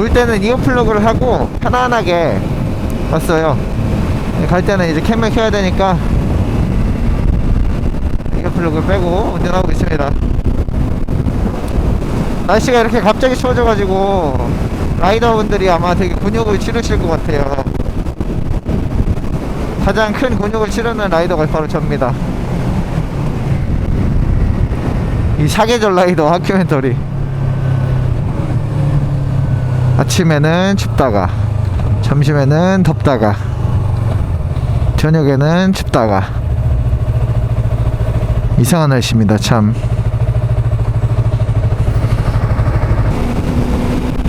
올 때는 이어 플러그를 하고 편안하게 왔어요. 갈 때는 이제 캠을 켜야 되니까 이어 플러그 빼고 운전하고 있습니다. 날씨가 이렇게 갑자기 추워져가지고 라이더분들이 아마 되게 근육을 치르실 것 같아요. 가장 큰 근육을 치르는 라이더가 바로 접니다. 이 사계절 라이더 하큐멘터리. 아침에는 춥다가, 점심에는 덥다가, 저녁에는 춥다가. 이상한 날씨입니다, 참.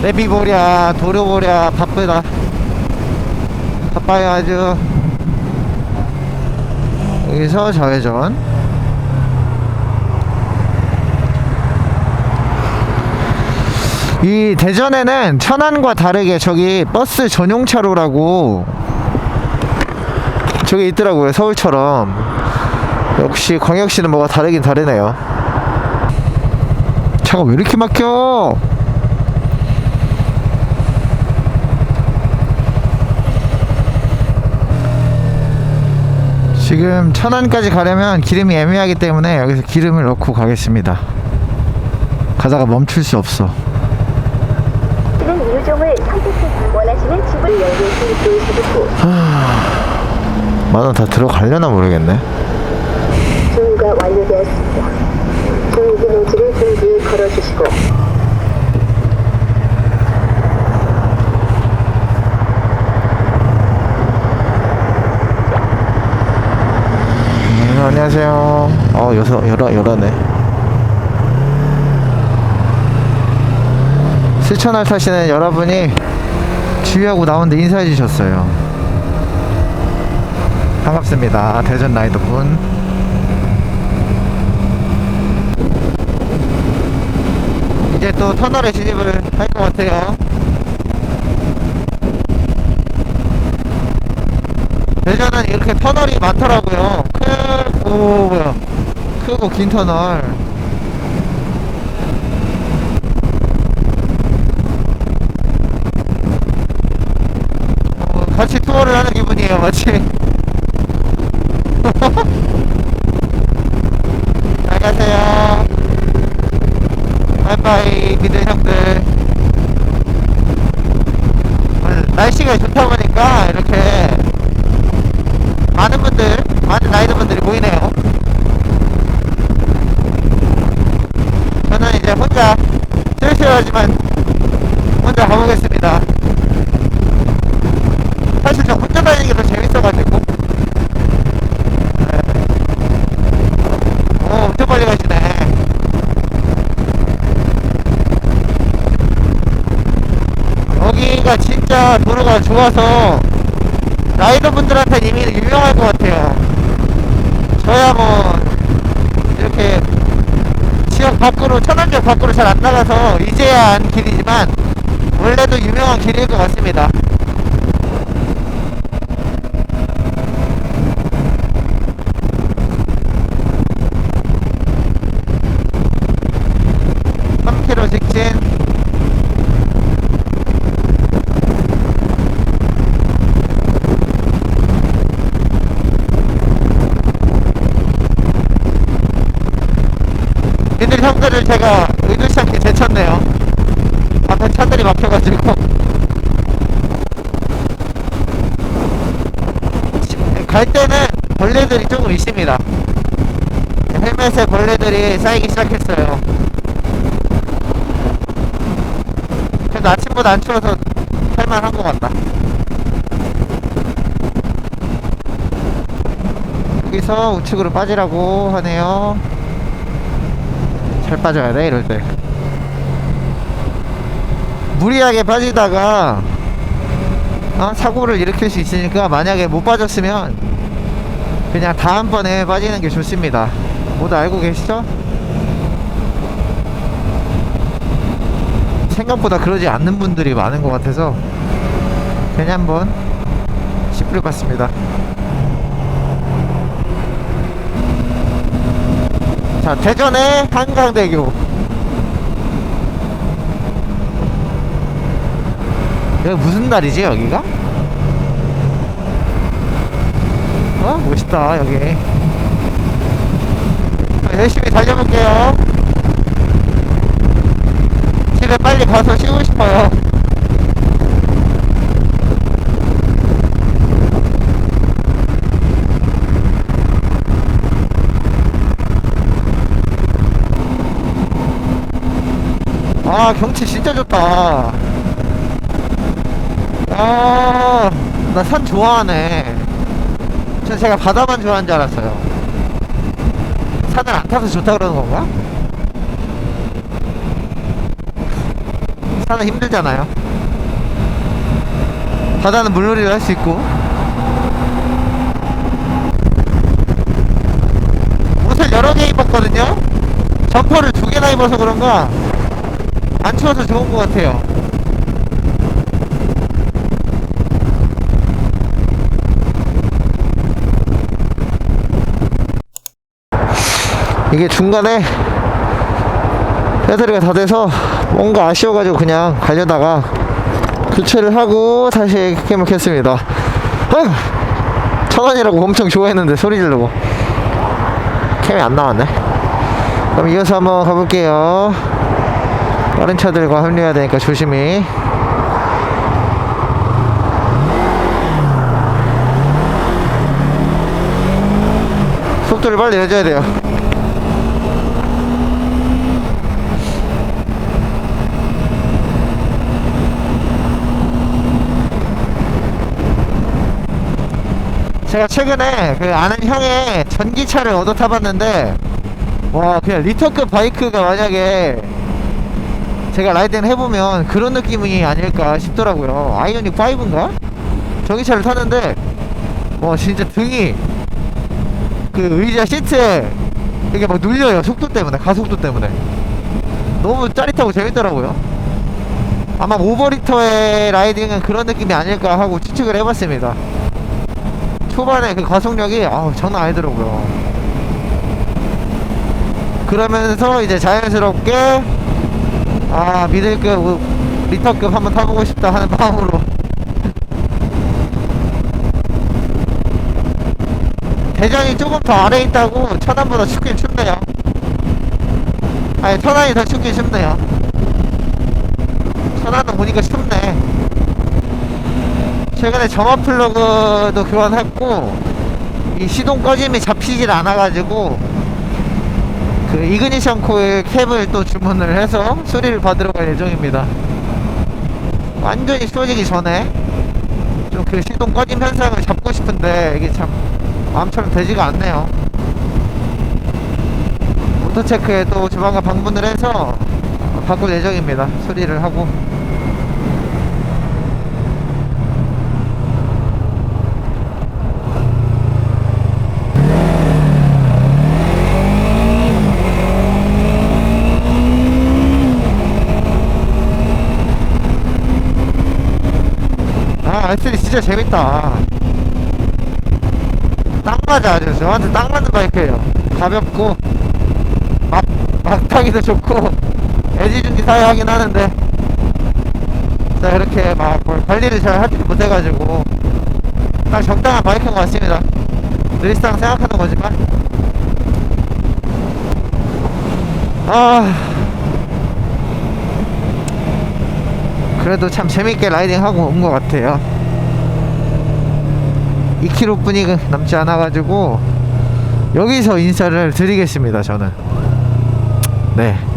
내비 보랴, 도로 보랴, 바쁘다. 바빠요, 아주. 여기서 좌회전. 이 대전에는 천안과 다르게 저기 버스 전용 차로라고 저기 있더라고요 서울처럼. 역시 광역시는 뭐가 다르긴 다르네요. 차가 왜 이렇게 막혀? 지금 천안까지 가려면 기름이 애매하기 때문에 여기서 기름을 넣고 가겠습니다. 가다가 멈출 수 없어 는 유종을 선택해 원하시는 집을 열고 후 만원 다 들어가려나 모르겠네. 주유가 완료되었습니다. 노즐을 등 뒤에 걸어주시고 음, 안녕하세요. 어 여섯 열어 열어네 실천을 타시는 여러분이 주유하고 나오는데 인사해 주셨어요. 반갑습니다. 대전 라이더 분. 이제 또 터널에 진입을 할 것 같아요. 대전은 이렇게 터널이 많더라고요. 크고 뭐야. 크고 긴 터널 어, 같이 투어를 기분이에요 마치. 잘 가세요. 바이바이 미들 형들. 오늘 날씨가 좋다 보니까 이렇게 많은 분들 많은 라이더 분들이 보이네요 저는 이제 혼자 쓸쓸하지만 혼자 가보겠습니다 사실 저 혼자 다니는 게 더 재밌어가지고 네. 오 엄청 빨리 가시네 여기가 진짜 도로가 좋아서 라이더 분들한테 이미 유명할 것 같아요. 저야 뭐 이렇게 지역 밖으로 천안역 밖으로 잘 안 나가서 이제야 안 길이지만 원래도 유명한 길일 것 같습니다. 직진 니들 형들을 제가 의도치 않게 제쳤네요. 앞에 차들이 막혀가지고. 갈 때는 벌레들이 조금 있습니다. 헬멧에 벌레들이 쌓이기 시작했어요. 그래도 아침보다 안 추워서 할만한 것 같다. 여기서 우측으로 빠지라고 하네요 잘 빠져야 돼? 이럴 때. 무리하게 빠지다가 어, 사고를 일으킬 수 있으니까 만약에 못 빠졌으면 그냥 다음번에 빠지는 게 좋습니다. 모두 알고 계시죠? 생각보다 그러지 않는 분들이 많은 것 같아서 괜히 한번 시부려 봤습니다 자 대전의 한강대교. 여기 무슨 날이지 여기가? 어? 멋있다 여기. 자, 열심히 달려볼게요. 집에 빨리 가서 쉬고 싶어요 아 경치 진짜 좋다. 아나 산 좋아하네. 전 제가 바다만 좋아하는 줄 알았어요. 산을 안 타서 좋다 그러는 건가? 산은 힘들잖아요. 바다는 물놀이를 할 수 있고. 옷을 여러 개 입었거든요. 점퍼를 두 개나 입어서 그런가 안 추워서 좋은 것 같아요. 이게 중간에 배터리가 다 돼서 뭔가 아쉬워가지고 그냥 가려다가 교체를 하고 다시 캠을 켰습니다. 아! 천 원이라고 엄청 좋아했는데 소리 지르고 캠이 안 나왔네. 그럼 이어서 한번 가볼게요. 다른 차들과 합류해야 되니까 조심히. 속도를 빨리 내줘야 돼요. 제가 최근에 그 아는 형의 전기차를 얻어 타봤는데 와 그냥 리터급 바이크가 만약에 제가 라이딩 해보면 그런 느낌이 아닐까 싶더라고요. 아이오닉 5인가? 전기차를 타는데 와 진짜 등이 그 의자 시트에 이게 막 눌려요. 속도 때문에 가속도 때문에. 너무 짜릿하고 재밌더라고요. 아마 오버리터의 라이딩은 그런 느낌이 아닐까 하고 추측을 해봤습니다. 초반에 그 가속력이 아우 장난 아니더라고요. 그러면서 이제 자연스럽게 아 미들급 리터급 한번 타보고 싶다 하는 마음으로. 대전이 조금 더 아래에 있다고 천안보다 춥긴 춥네요. 아니 천안이 더 춥긴 춥네요. 천안은 보니까 춥네. 최근에 점화 플러그도 교환했고 이 시동 꺼짐이 잡히질 않아가지고 그 이그니션 코일 캡을 또 주문을 해서 수리를 받으러 갈 예정입니다. 완전히 쏘지기 전에 좀 그 시동 꺼짐 현상을 잡고 싶은데 이게 참 마음처럼 되지가 않네요. 오토체크에 또 조만간 방문을 해서 바꿀 예정입니다. 수리를 하고. 아, R3 진짜 재밌다. 딱 맞아, 아주. 저한테 딱 맞는 바이크예요. 가볍고, 막, 막 타기도 좋고, 애지중지 사용하긴 하는데, 진짜 이렇게 막, 뭘 관리를 잘 하지 못해가지고, 딱 적당한 바이크인 것 같습니다. 늘상 생각하는 거지만. 아. 그래도 참 재밌게 라이딩하고 온 것 같아요 2km 뿐이 남지 않아 가지고 여기서 인사를 드리겠습니다 저는. 네